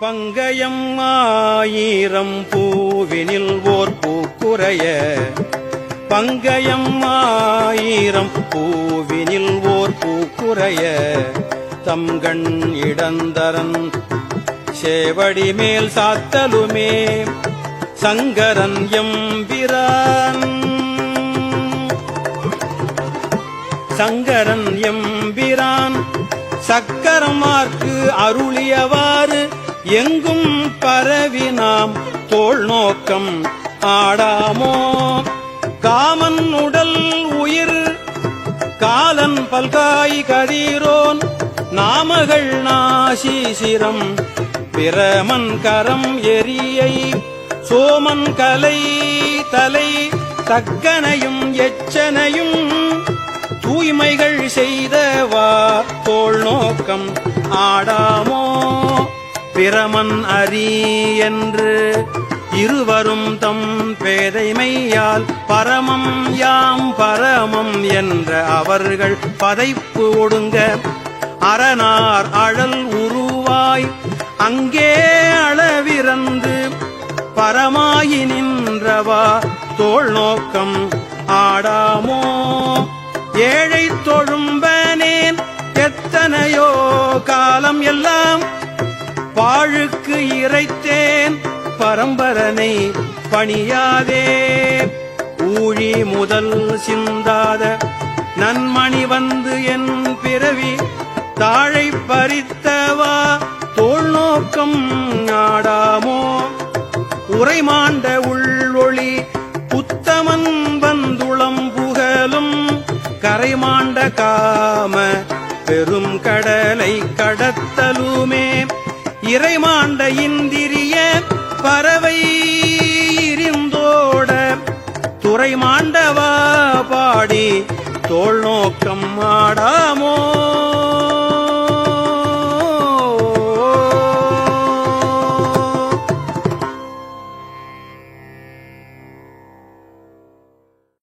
பங்கயம் ஆயிரம் பூவினில் ஓர் பூக்குறைய. பங்கயம் ஆயிரம் பூவினில் ஓர் பூக்குறைய. தம்கண் இடந்தரன் சேவடி மேல் சாத்தலுமே. சங்கரன் எம்பிரான். சங்கரன் எம்பிரான். சக்கரமார்க்கு அருளியவாறு எங்கும் பரவி நாம் தோல் நோக்கம். ஆடாமோ? காமன் உடல் உயிர் காலன் பல்காய் கதீரோன். நாமகள் நாசீசிரம் பிரமன் கரம் எரியை. சோமன் கலை தலை தக்கனையும் எச்சனையும் தூய்மைகள் செய்தவா தோல் நோக்கம். ஆடாமோ? பிரமன் அரி என்று இருவரும் தம் பேதைமையால் பரமம் யாம் பரமம் என்ற அவர்கள் பதைப்பு ஒடுங்க. அரணார் அழல் உருவாய் அங்கே அளவிறந்து பரமாயி நின்றவா தோல் நோக்கம் ஆடாமோ? ஏழை தொழும்பனேன் எத்தனையோ காலம் எல்லாம் பாழுக்கு இறைத்தேன் பரம்பரனை பணியாதே. ஊழி முதல் சிந்தாத நன்மணி வந்து என் பிறவி தாழை பறித்தவா தோல் நோக்கம் நாடாமோ? உரைமாண்ட உள்ளொளி புத்தமன் வந்துளம் புகழும் கரைமாண்ட காம பெரும் கடலை கடத்தலுமே. இறைமாண்ட இந்திரிய பறவை இருந்தோட துறை மாண்டவா பாடி தோல் நோக்கம் ஆடாமோ?